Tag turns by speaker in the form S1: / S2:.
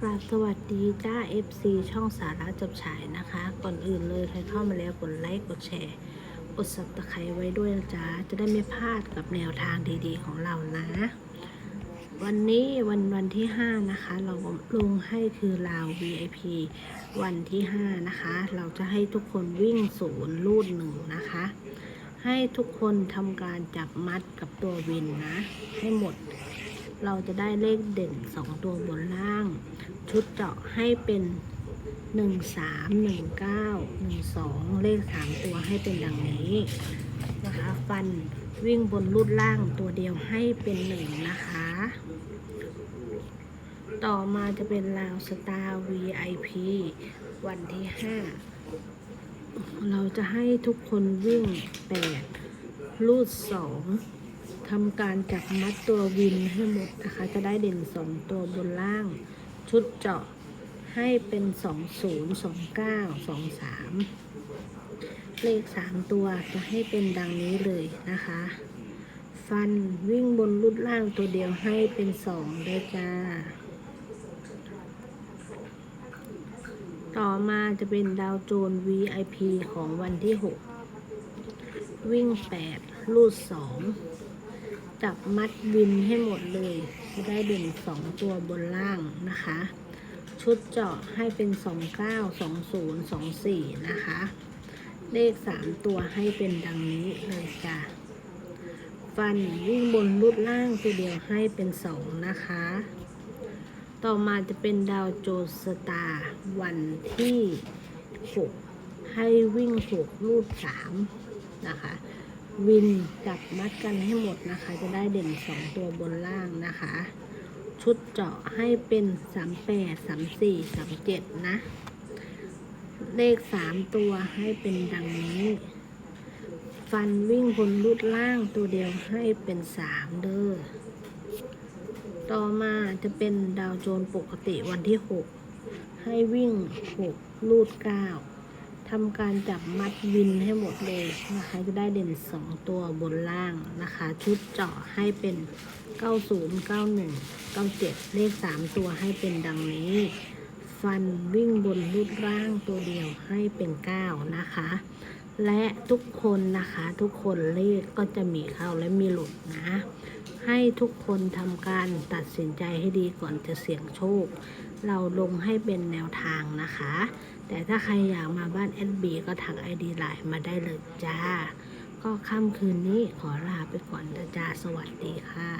S1: กราบสวัสดีจ้า FC ช่องสาระจับฉายนะคะ ก่อนอื่นเลยใครเข้ามาแล้วกดไลค์กดแชร์กด s ับตะไคร้ไว้ด้วยนะจ๊ะจะได้ไม่พลาดกับแนวทางดีๆของเรานะ วันนี้วันวันที่ 5 นะคะ เราลงให้คือราว VIP วันที่ 5 นะคะ เราจะให้ทุกคนวิ่งศูนย์ลูดหนึ่งนะคะ ให้ทุกคนทำการจับมัดกับตัววินนะ ให้หมด เราจะได้เลขเด่น 2 ตัวบนล่าง ชุดเจาะให้เป็น 1 3 1 9 1 2 เลข 3 ตัวให้เป็นดังนี้นะคะฟันวิ่งบนรูดล่างตัวเดียวให้เป็น1นะคะ ต่อมาจะเป็นราวสตาร์ VIP วันที่ 5 เราจะให้ทุกคนวิ่ง 8 รูด 2 ทำการจับมัดตัววินให้หมดนะคะ จะได้เด่น2ตัวบนล่าง ชุดเจาะให้เป็น20 29 23เลข3ตัวจะให้เป็นดังนี้เลยนะคะ ฟันวิ่งบนรุดล่างตัวเดียวให้เป็น2ได้จ้า ต่อมาจะเป็นดาวโจน VIP ของวันที่6วิ่ง8ลูด2 จับมัดวินให้หมดเลยจะได้เด่น2ตัวบนล่างนะคะ ชุดเจาะให้เป็น29 20 24นะคะ เลข3ตัวให้เป็นดังนี้เลยจ้ะฟันวิ่งบนรุดล่างตัวเดียวให้เป็น2นะคะ ต่อมาจะเป็นดาวโจสตาร์วันที่6ให้วิ่ง6รูด3นะคะ วินจับมัดกันให้หมดนะคะ จะได้เด่น 2 ตัวบนล่างนะคะ ชุดเจาะให้เป็น 38 34 37 นะ เลข 3 ตัวให้เป็นดังนี้ ฟันวิ่งบนรูดล่างตัวเดียวให้เป็น 3 เด้อต่อมาจะเป็นดาวโจนปกติวันที่ 6 ให้วิ่ง6ลูด 9 ทำการจับมัดวินให้หมดเลยนะคะจะได้เด่น 2 ตัวบนล่างนะคะ ชุดเจาะให้เป็น 90 91 97 เลข 3 ตัวให้เป็นดังนี้ ฟันวิ่งบนรูดร่างตัวเดียวให้เป็น 9 นะคะ และทุกคนนะคะทุกคนเลขก็จะมีเข้าและมีหลุดนะ ให้ทุกคนทำการตัดสินใจให้ดีก่อนจะเสี่ยงโชค เราลงให้เป็นแนวทางนะคะ แต่ถ้าใครอยากมาบ้านเอสบีก็ทัก ID ไลน์มาได้เลยจ้า ก็ค่ำคืนนี้ขอลาไปก่อนนะจ้าสวัสดีค่ะ